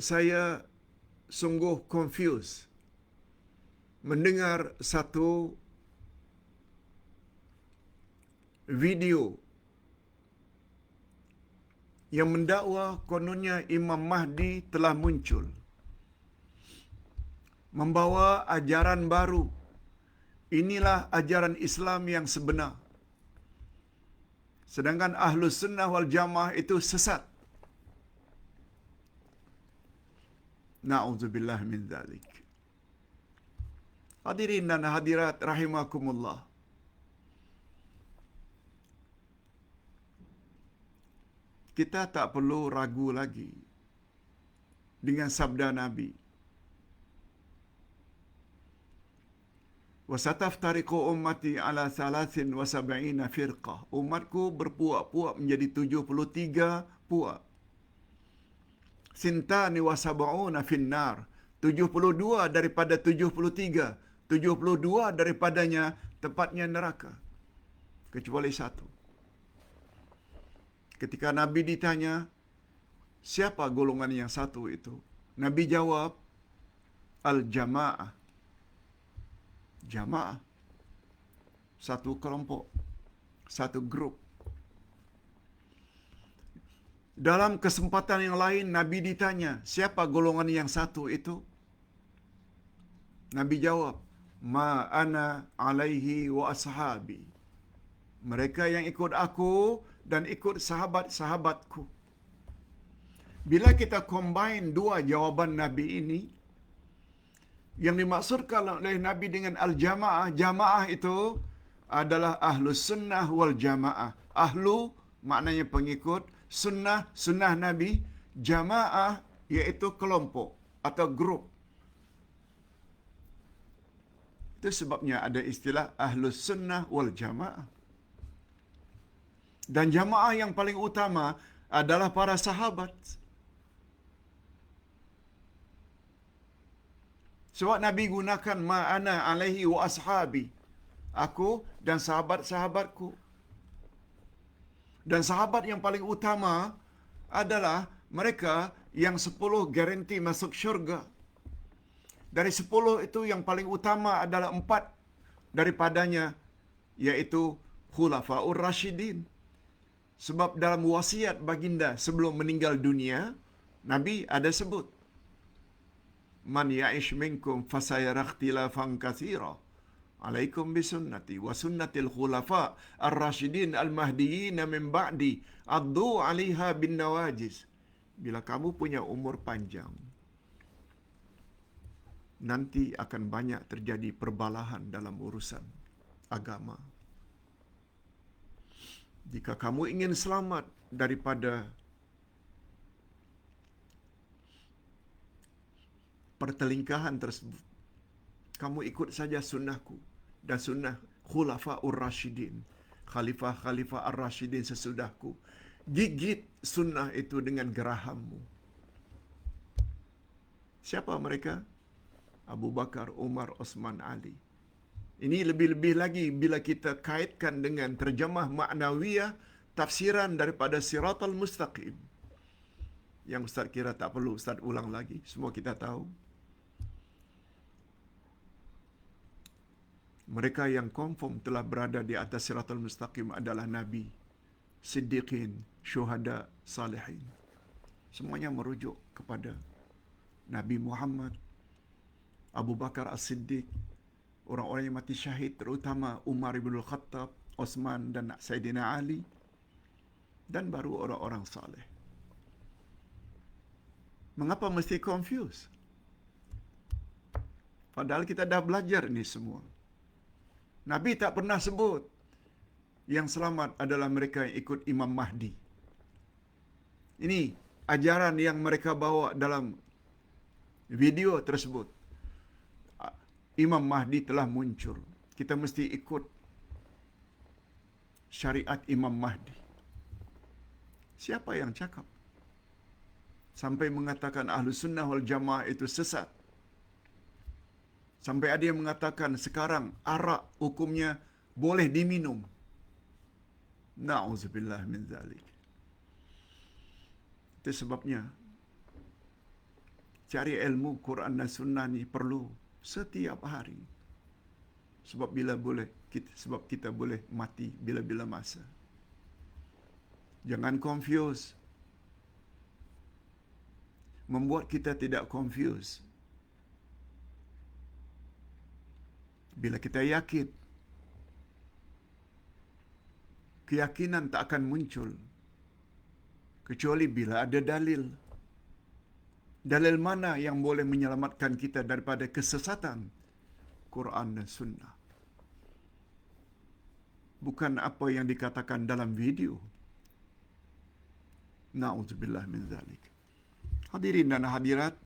saya sungguh confused mendengar satu video yang mendakwa kononnya Imam Mahdi telah muncul membawa ajaran baru. Inilah ajaran Islam yang sebenar. Sedangkan Ahlus Sunnah wal Jamaah itu sesat. Na'udzubillah min zalik. Hadirin dan hadirat rahimakumullah. Kita tak perlu ragu lagi dengan sabda Nabi. Wasataftariqu ummati ala salasin wa sab'ina firqah. Umatku berpuak-puak menjadi 73 puak. Sintani wa sab'una finnar. 72 daripada 73. 72 daripadanya tempatnya neraka. Kecuali satu. Ketika Nabi ditanya, siapa golongan yang satu itu? Nabi jawab, Al-Jama'ah. Jamaah. Satu kelompok. Satu grup. Dalam kesempatan yang lain, Nabi ditanya, siapa golongan yang satu itu? Nabi jawab, Ma ana alaihi wa ashabi. Mereka yang ikut aku dan ikut sahabat-sahabatku. Bila kita combine dua jawaban Nabi ini, yang dimaksudkan oleh Nabi dengan al-jamaah, jamaah itu adalah ahlu sunnah wal jamaah. Ahlu maknanya pengikut, sunnah, sunnah Nabi, jamaah iaitu kelompok atau grup. Itu sebabnya ada istilah ahlu sunnah wal jamaah. Dan jamaah yang paling utama adalah para sahabat. Sebab Nabi gunakan ma'ana alaihi wa ashabi. Aku dan sahabat-sahabatku. Dan sahabat yang paling utama adalah mereka yang sepuluh garanti masuk syurga. Dari sepuluh itu yang paling utama adalah empat daripadanya, yaitu Khulafa'ur Rashidin. Sebab dalam wasiat baginda sebelum meninggal dunia, Nabi ada sebut, Man ya'ish minkum fasayara ikhtilafan kathira. Alaikum bisunnati wa sunnatil khulafa ar-rasyidin al-mahdiyyin min ba'di addu 'alaiha bin nawajis. Bila kamu punya umur panjang, nanti akan banyak terjadi perbalahan dalam urusan agama. Jika kamu ingin selamat daripada pertelingkahan tersebut, kamu ikut saja sunnahku dan sunnah khulafa ur-rasyidin. Khalifah-khalifah ar-rasyidin sesudahku. Gigit sunnah itu dengan gerahammu. Siapa mereka? Abu Bakar, Umar, Osman, Ali. Ini lebih-lebih lagi bila kita kaitkan dengan terjemah maknawiyah tafsiran daripada Siratal Mustaqim. Yang Ustaz kira tak perlu Ustaz ulang lagi. Semua kita tahu. Mereka yang confirm telah berada di atas Siratal Mustaqim adalah Nabi, Siddiqin, Syuhada, Salihin. Semuanya merujuk kepada Nabi Muhammad, Abu Bakar As-Siddiq, orang-orang yang mati syahid terutama Umar ibn Khattab, Osman dan Sayyidina Ali dan baru orang-orang saleh. Mengapa mesti confuse? Padahal kita dah belajar ini semua. Nabi tak pernah sebut yang selamat adalah mereka yang ikut Imam Mahdi. Ini ajaran yang mereka bawa dalam video tersebut. Imam Mahdi telah muncul. Kita mesti ikut syariat Imam Mahdi. Siapa yang cakap? Sampai mengatakan ahlu sunnah wal jamaah itu sesat. Sampai ada yang mengatakan sekarang arak hukumnya boleh diminum. Na'udzubillah min zalik. Itu sebabnya cari ilmu Quran dan Sunnah ni perlu setiap hari. Sebab bila boleh kita, sebab kita boleh mati bila-bila masa. Jangan confuse. Membuat kita tidak confuse. Bila kita yakin, keyakinan tak akan muncul kecuali bila ada dalil. Dalil mana yang boleh menyelamatkan kita daripada kesesatan? Quran dan Sunnah. Bukan apa yang dikatakan dalam video. Na'udzubillah min zalik. Hadirin dan hadirat,